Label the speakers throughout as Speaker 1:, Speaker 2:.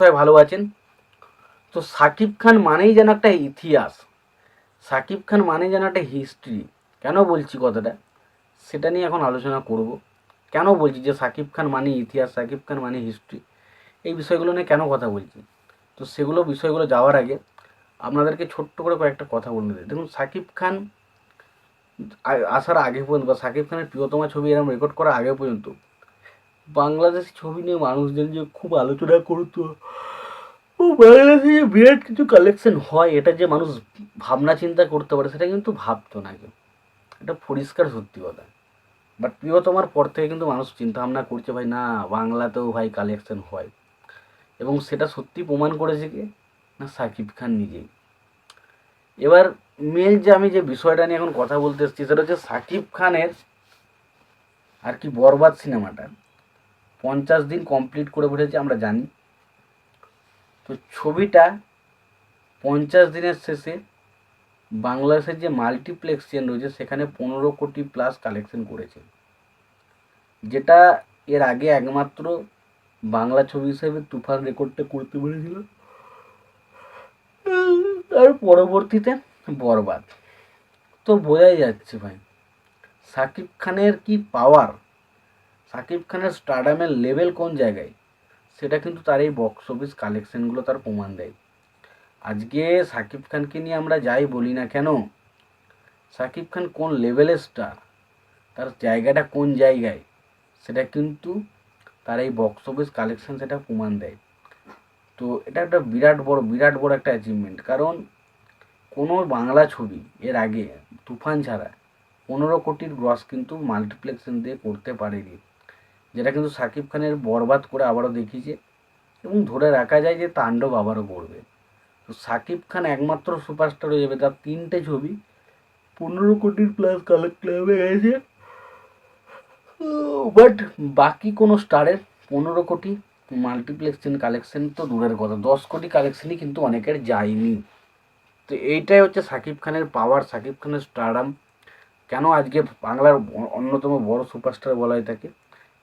Speaker 1: সবাই ভালো আছেন? তো সাকিব খান মানেই যেন একটা ইতিহাস। সাকিব খান মানে যেন একটা হিস্ট্রি কেন বলছি কথাটা? সেটা নিয়ে এখন আলোচনা করব। কেন বলছি যে সাকিব খান মানে ইতিহাস, সাকিব খান মানে হিস্ট্রি এই বিষয়গুলো নিয়ে কেন কথা বলছি? তো সেগুলো, বিষয়গুলো যাওয়ার আগে আপনাদেরকে ছোট্ট করে কয়েকটা কথা বলে দিই। দেখুন, সাকিব খান আসার আগে পর্যন্ত বা সাকিব খানের প্রিয়তমা ছবি এরকম রেকর্ড করার আগে পর্যন্ত বাংলাদেশি ছবি নিয়ে মানুষজন যে খুব আলোচনা করতো, ও বাংলাদেশে যে বিরাট কিছু কালেকশন হয়, এটা যে মানুষ ভাবনা চিন্তা করতে পারে, সেটা কিন্তু ভাবতো না কেউ। এটা পরিষ্কার সত্যি কথা। বাট প্রিয়তমার পর থেকে কিন্তু মানুষ চিন্তা ভাবনা করছে, ভাই, না, বাংলাতেও ভাই কালেকশন হয়। এবং সেটা সত্যি প্রমাণ করেছে কি? না, সাকিব খান নিজেই। এবার মেন যে আমি যে বিষয়টা নিয়ে এখন কথা বলতে এসেছি, সেটা হচ্ছে সাকিব খানের আর কি বরবাদ সিনেমাটা। পঞ্চাশ দিন কমপ্লিট করে বসেছে, আমরা জানি। তো ছবিটা পঞ্চাশ দিনের শেষে বাংলাদেশের যে মাল্টিপ্লেক্স চেন রয়েছে, সেখানে পনেরো কোটি প্লাস কালেকশন করেছে। যেটা এর আগে একমাত্র বাংলা ছবি হিসেবে তুফান রেকর্ডটা করতে পেরেছিল। তার পরবর্তীতে বরবাদ। তো বোঝাই যাচ্ছে ভাই, সাকিব খানের কি পাওয়ার সাকিব খানের স্টারডামের লেভেল কোন জায়গায়? সেটা কিন্তু তার এই বক্স অফিস কালেকশনগুলো তার প্রমাণ দেয়। আজকে সাকিব খানকে নিয়ে আমরা যাই বলি না কেন, সাকিব খান কোন লেভেলের স্টার তার জায়গাটা কোন জায়গায়, সেটা কিন্তু তার এই বক্স অফিস কালেকশন সেটা প্রমাণ দেয়। তো এটা একটা বিরাট বড় বিরাট বড় একটা অ্যাচিভমেন্ট কারণ কোনো বাংলা ছবি এর আগে তুফান ছাড়া পনেরো কোটির গ্রস কিন্তু মাল্টিপ্লেক্সন দিয়ে করতে পারেনি। যেটা কিন্তু সাকিব খানের বরবাদ করে আবারও দেখিয়েছে এবং ধরে রাখা যায় যে তাণ্ডব আবারও করবে। তো সাকিব খান একমাত্র সুপারস্টার হয়ে যাবে, তার তিনটে ছবি। পনেরো কোটির প্লাস কালেক্ট হয়ে গেছে। বাট বাকি কোনো স্টারের পনেরো কোটি মাল্টিপ্লেক্সন কালেকশন তো দূরের কথা। দশ কোটি কালেকশনই কিন্তু অনেকের যায়নি। তো এইটাই হচ্ছে সাকিব খানের পাওয়ার সাকিব খানের স্টারাম কেন আজকে বাংলার অন্যতম বড় সুপারস্টার বলা হয় থাকে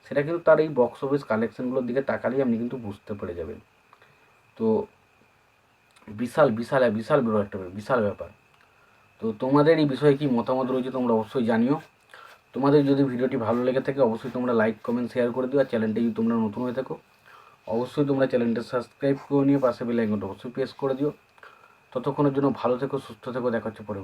Speaker 1: সেটা কিন্তু তার এই বক্স অফিস কালেকশনগুলোর দিকে তাকালেই আপনি কিন্তু বুঝতে পেরে যাবেন। তো বিশাল বিশাল বিশাল বড় একটা বিশাল ব্যাপার। তো তোমাদের এই বিষয়ে কি মতামত রয়েছে তোমরা অবশ্যই জানিও। তোমাদের যদি ভিডিওটি ভালো লেগে থাকে, অবশ্যই তোমরা লাইক কমেন্ট শেয়ার করে দিও, আর চ্যানেলটি যদি তোমরা নতুন হয়ে থাকো, অবশ্যই তোমরা চ্যানেলটা সাবস্ক্রাইব করে নিয়ে পাশে বেল আইকনটা অবশ্যই প্রেস করে দিও। ততক্ষণের জন্য ভালো থেকো, সুস্থ থেকো, দেখা হচ্ছে পরে